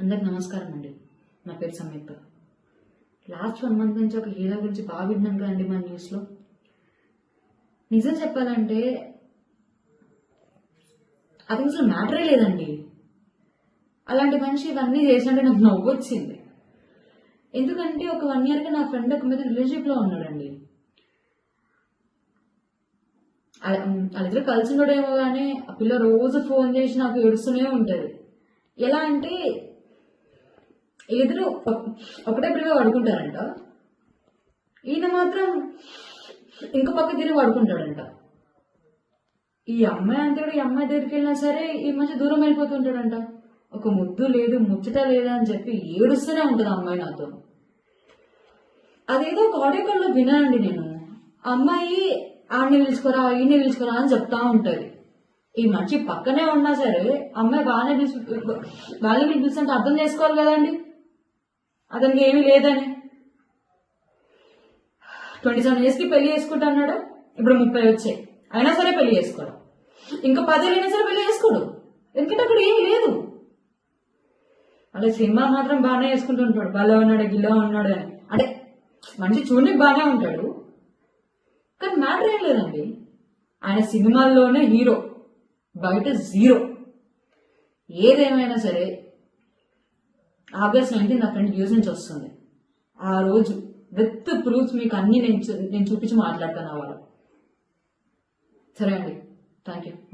అందరికి నమస్కారం అండి. నా పేరు సంయుక్త లాస్ట్ వన్ మంత్ నుంచి ఒక హీరో గురించి బాగా విన్నాం కదండి మన న్యూస్లో. నిజం చెప్పాలంటే అది అసలు మ్యాటరే లేదండి. అలాంటి మనిషి ఇవన్నీ చేసినట్టు నాకు నవ్వు వచ్చింది. ఎందుకంటే ఒక వన్ ఇయర్గా నా ఫ్రెండ్ ఒక మీద రిలేషన్షిప్లో ఉన్నాడండి. వాళ్ళిద్దరు కలిసి ఉండడేమో కానీ ఆ పిల్ల రోజు ఫోన్ చేసి నాకు ఏడుస్తూనే ఉంటుంది. ఎలా అంటే ఎదురు ఒకటే పిల్లగా వాడుకుంటారంట ఈయన మాత్రం ఇంకో పక్క తిరిగి పడుకుంటాడంట. ఈ అమ్మాయి అంతే కూడా ఈ అమ్మాయి దగ్గరికి వెళ్ళినా సరే ఈ మధ్య దూరం వెళ్ళిపోతుంటాడంట. ఒక ముద్దు లేదు ముచ్చట లేదా అని చెప్పి ఏడుస్తూనే ఉంటుంది అమ్మాయి నాతో. అదేదో ఒక ఆడియో కాల్లో విన్నానండి నేను. ఆ అమ్మాయి ఆడిని పిలుచుకోరా ఈయన్ని పిలుచుకోరా అని చెప్తా ఉంటుంది. ఈ మనిషి పక్కనే ఉన్నా సరే అమ్మాయి బాగానే పిలుచు బాగానే పిలిపిస్తుంటే అర్థం చేసుకోవాలి కదండి. అతనికి ఏమీ లేదని. ట్వంటీ సెవెన్ ఇయర్స్కి పెళ్ళి చేసుకుంటా అన్నాడు. ఇప్పుడు ముప్పై వచ్చాయి. అయినా సరే పెళ్ళి చేసుకోడు. ఇంకా పదేళ్ళైనా సరే పెళ్ళి చేసుకోడు. ఎందుకంటే అక్కడ ఏమీ లేదు. అలా సినిమా మాత్రం బాగానే వేసుకుంటూ ఉంటాడు. బల్ల ఉన్నాడు గిల్ల ఉన్నాడు అని. అంటే మనిషి చూడడానికి బాగానే ఉంటాడు. కానీ మ్యాటర్ ఏం లేదండి. ఆయన సినిమాల్లోనే హీరో. బయట జీరో. ఏదేమైనా సరే ఆగస్ట్ నైన్టీన్ నా ఫ్రెండ్ యూజ్ నుంచి వస్తుంది. ఆ రోజు విత్ ప్రూఫ్స్ మీకు అన్ని నేను చూ- నేను చూపించి మాట్లాడతాను వాళ్ళు సరే అండి. Thank you